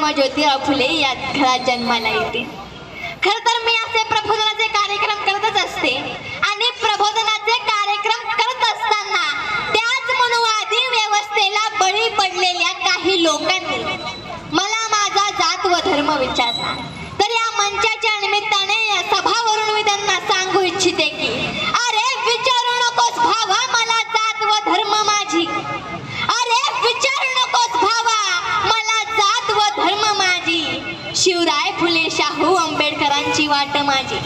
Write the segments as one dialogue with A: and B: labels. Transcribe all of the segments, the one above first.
A: महात्मा ज्योतिराव फुले या घरात जन्माला येते खर तर मी असे प्रबोधनाचे कार्यक्रम करतच असते. आणि प्रबोधनाचे कार्यक्रम करत असताना त्याच मनुवादी व्यवस्थेला बळी पडलेल्या काही लोकांनी मला माझा जात व धर्म विचारला. तर या मंचाच्या निमित्ताने या सभावरून मी त्यांना सांगू इच्छिते की अरे विचारू नकोस भावा मला जात व धर्म माझी अरे विचारू नकोस भावा मला जात व धर्म माझी शिवराय फुले शाहू आंबेडकरांची वाट माझी.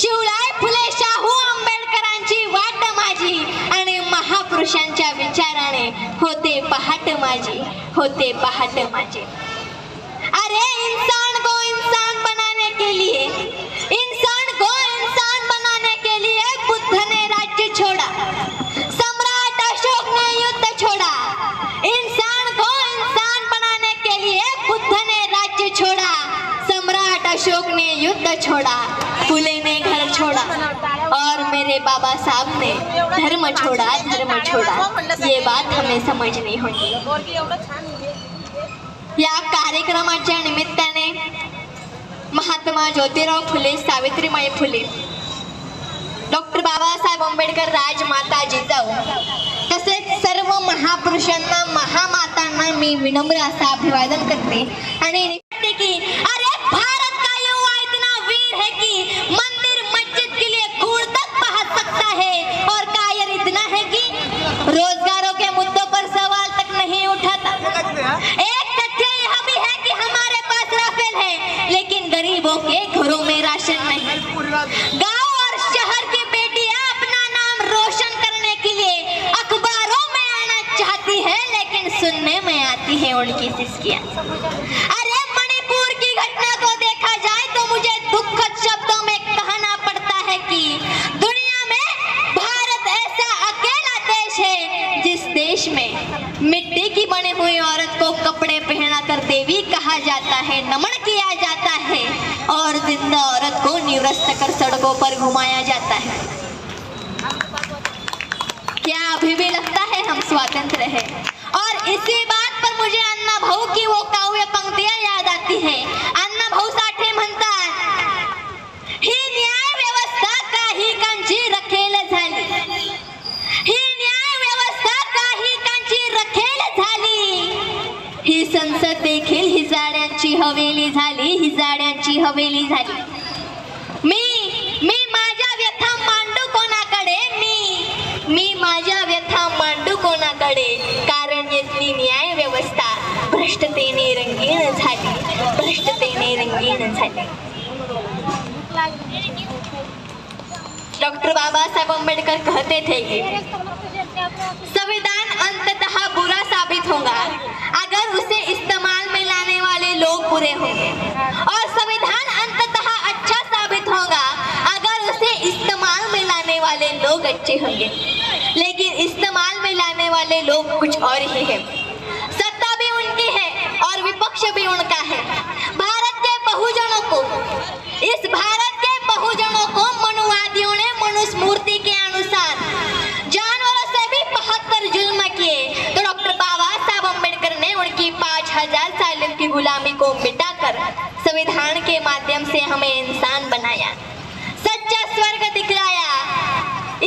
A: शिवराय फुले शाहू आंबेडकरांची वाट माझी. आणि महापुरुषांच्या विचाराने होते पहाट माझी होते पहाट माझी. अरे इंसान को इंसान बनाने के लिए इंसान को इंसान बनाने के लिए बुद्ध ने राज्य छोड़ा सम्राट अशोक ने युद्ध छोड़ा अशोक ने युद्ध छोड़ा फुले ने घर छोड़ा और मेरे बाबा साहब ने धर्म छोड़ा धर्म छोड़ा. ये बात हमें समझनी होगी. या कार्यक्रमाच्या निमित्ताने महात्मा ज्योतिराव फुले सावित्रीमाई फुले डॉक्टर बाबासाहेब आंबेडकर राजमाता जिजाऊ तसेच सर्व महापुरुषांना महामातांना मी विनम्र असं अभिवादन करते आणि म्हणते की घरों में गाँव और शहर की बेटियाँ अपना नाम रोशन करने के लिए अखबारों में आना चाहती है, लेकिन सुनने में आती है उनकी सिस्कियाँ। अरे, मणिपुर की घटना को देखा जाए तो मुझे दुखद शब्दों में कहना पड़ता है कि दुनिया में भारत ऐसा अकेला देश है, जिस देश में मिट्टी की बनी हुई औरत को कपड़े पहना कर देवी कहा जाता है, नमन किया जाता है। और ज़िंदा औरत को निवृत्त कर सड़कों पर घुमाया जाता है। क्या अभी भी लगता है हम स्वतंत्र हैं? और इसी बात पर मुझे अन्ना भाऊ की वो काव्य पंक्तियाँ याद आती है। संसद देखील हिजाड्यांची हवेली झाली हिजाड्यांची हवेली झाली. मी मी माझ्या व्यथा मांडू कोणाकडे? मी मी माझ्या व्यथा मांडू कोणाकडे? कारण येथली न्याय व्यवस्था भ्रष्टतेने रंगीण झाली भ्रष्टतेने रंगीण झाली. डॉक्टर बाबासाहेब आंबेडकर कहते थे संविधान अंततः बुरा साबित होगा। अगर उसे इस्तेमाल में लाने वाले लोग बुरे होंगे। और संविधान अंततः अच्छा साबित होगा। अगर उसे इस्तेमाल में लाने वाले लोग अच्छे होंगे। लेकिन इस्तेमाल में लाने वाले लोग कुछ और ही है। सत्ता भी उनकी है और विपक्ष भी उनका है। भारत के बहुजनों को इस भारत के बहुजनों को मनुवादियों ने मनुस्मृति के अनुसार जानवरों से भी बहत्तर जुल्म किए तो डॉक्टर बाबा साहब अंबेडकर ने उनकी पाँच हज़ार सालों की गुलामी को मिटाकर संविधान के माध्यम से हमें इंसान बनाया। सच्चा स्वर्ग दिखलाया।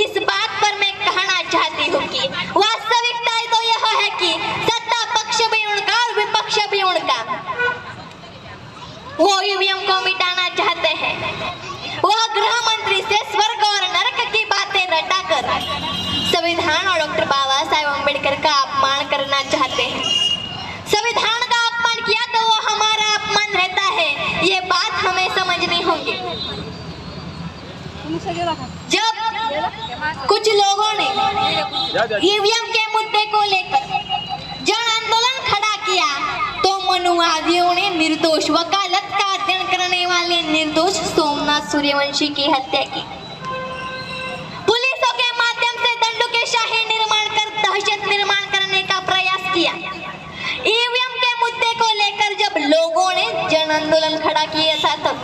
A: इस बात पर मैं कहना चाहती हूँ कि वास्तविकता तो यह है कि सत्ता पक्ष भी उनका और विपक्ष भी उनका। वो ईवीएम को मिटाना चाहते हैं। वह गृह मंत्री से स्वर्ग और नरक की बातें रटाकर संविधान और डॉक्टर बाबा साहेब अंबेडकर का जब कुछ लोगों ने ईवीएम के मुद्दे को लेकर जन आंदोलन खड़ा किया तो मनुवादियों ने निर्दोष वकालत का अध्ययन करने वाले निर्दोष सोमनाथ सूर्यवंशी की हत्या की। पुलिसों के माध्यम से दंडों के शाही निर्माण कर दहशत निर्माण करने का प्रयास किया। ईवीएम के मुद्दे को लेकर जब लोगों ने जन आंदोलन खड़ा किया था तब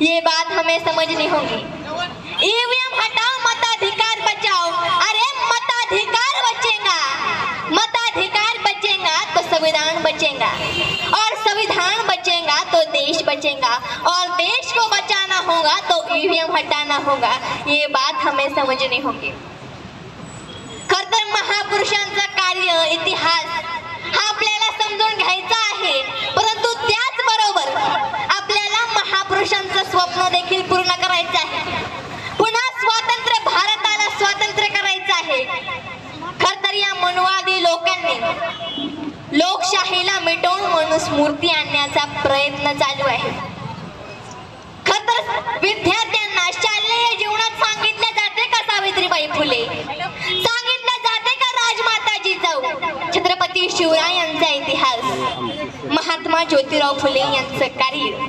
A: ये बात हमें समझनी होगी। ईवीएम हटाओ मताधिकार बचाओ। अरे मताधिकार बचेगा। मताधिकार बचेगा तो संविधान बचेगा। और संविधान बचेगा तो देश बचेगा। और देश को बचाना होगा तो ईवीएम हटाना होगा। ये बात हमें समझनी होगी। खरतर महापुरुषांचा महापुरुषांचं कार्य इतिहास हा आपल्याला समजून घ्यायचा आहे. परंतु त्याचबरोबर बरोबर महापुरुषांचं स्वप्न देखील पूर्ण करायचं आहे. पुन्हा स्वातंत्र्य भारताला स्वातंत्र्य करायचं आहे. खर तर या मनुवादी लोकांनी लोकशाहीला मिटवून मनुस्मृती आणण्याचा प्रयत्न चालू आहे. खर तर विद्यार्थ्यांना शालेय जीवनात सांगितले जाते का सावित्रीबाई फुले? सांगितले जाते का राजमाताजी जाऊ? छत्रपती शिवराय यांचा इतिहास. महात्मा ज्योतिराव फुले यांचं कार्य.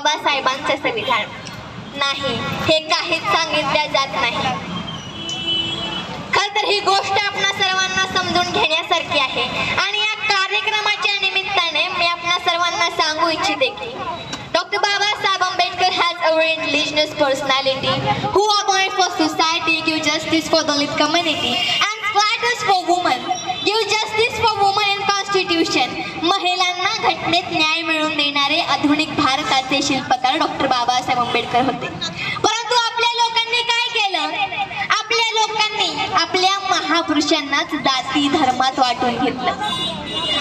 A: बाबासाहेबांचे संविधान. नाही हे काहीच सांगितल्या जात नाही. खर तर ही गोष्ट आपणा सर्वांना समजून घेण्यासारखी आहे. आणि या कार्यक्रमाच्या निमित्ताने मी आपणा सर्वांना सांगू इच्छिते की doctor Babasaheb Ambedkar has a very indigenous personality who about for society give justice for Dalit community and flatters for woman give justice for woman in constitution महिलांना घटनेत न्याय मिळवून देणारे आधुनिक भारताचे शिल्पकार डॉक्टर बाबासाहेब आंबेडकर होते. परंतु आपल्या लोकांनी काय केलं? आपल्या लोकांनी आपल्या महापुरुषांनाच जाती धर्मात वाटून घेतलं.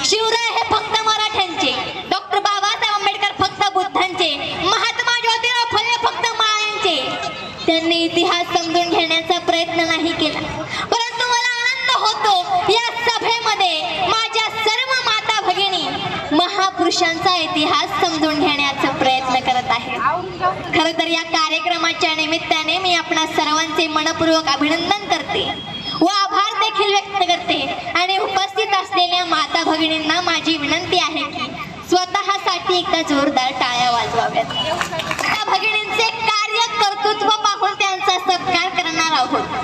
A: शिवराय हे फक्त मराठ्यांचे डॉक्टर बाबासाहेब आंबेडकर फक्त बुद्धांचे महात्मा ज्योतिराव फुले फक्त माळ्यांचे त्यांनी इतिहास समजून घेण्याचा प्रयत्न नाही केला. परंतु मला आनंद होतो या सभेमध्ये माझ्या सर्व माता भगिनी महापुरुषांचा इतिहास समजून घेण्याचा प्रयत्न करत आहे. खर तर या कार्यक्रमाच्या निमित्ताने मी आपणा सर्वांचे मनपूर्वक अभिनंदन करते व आभार देखील व्यक्त करते आणि उपस्थित असलेल्या माता भगिनींना माझी विनंती आहे की स्वतःसाठी एकदा जोरदार टाळ्या वाजवाव्यात. त्या भगिनींचे कार्य कर्तृत्व पाहून त्यांचा सत्कार करणार आहोत.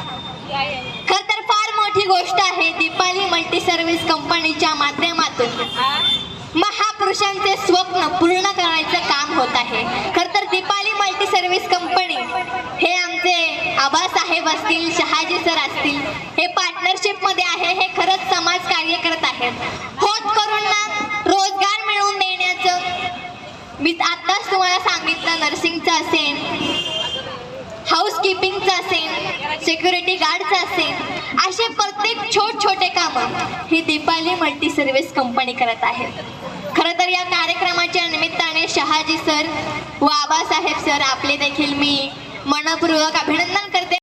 A: खर तर फार मोठी गोष्ट आहे मराठी सर्व्हिस कंपनीच्या माध्यमातून महापुरुषांचे स्वप्न पूर्ण करायचं काम होत आहे. खर तर दीपाली मल्टी सर्व्हिस कंपनी हे आमचे आबासाहेब असतील शहाजी सर असतील हे पार्टनरशिपमध्ये आहे हे खरंच समाज कार्य करत आहेत. होत करूंना रोजगार मिळवून देण्याचं मी आत्ताच तुम्हाला सांगितलं नर्सिंगचं असेल हाऊसकीपिंगचं असेल सिक्युरिटी गार्डचं असेल असे प्रत्येक छोट छोटे कामं ही दीपाली मल्टी सर्व्हिस कंपनी करत आहे. खरं तर या कार्यक्रमाच्या निमित्ताने शहाजी सर व आबासाहेब सर आपले देखील मी मनपूर्वक अभिनंदन करते.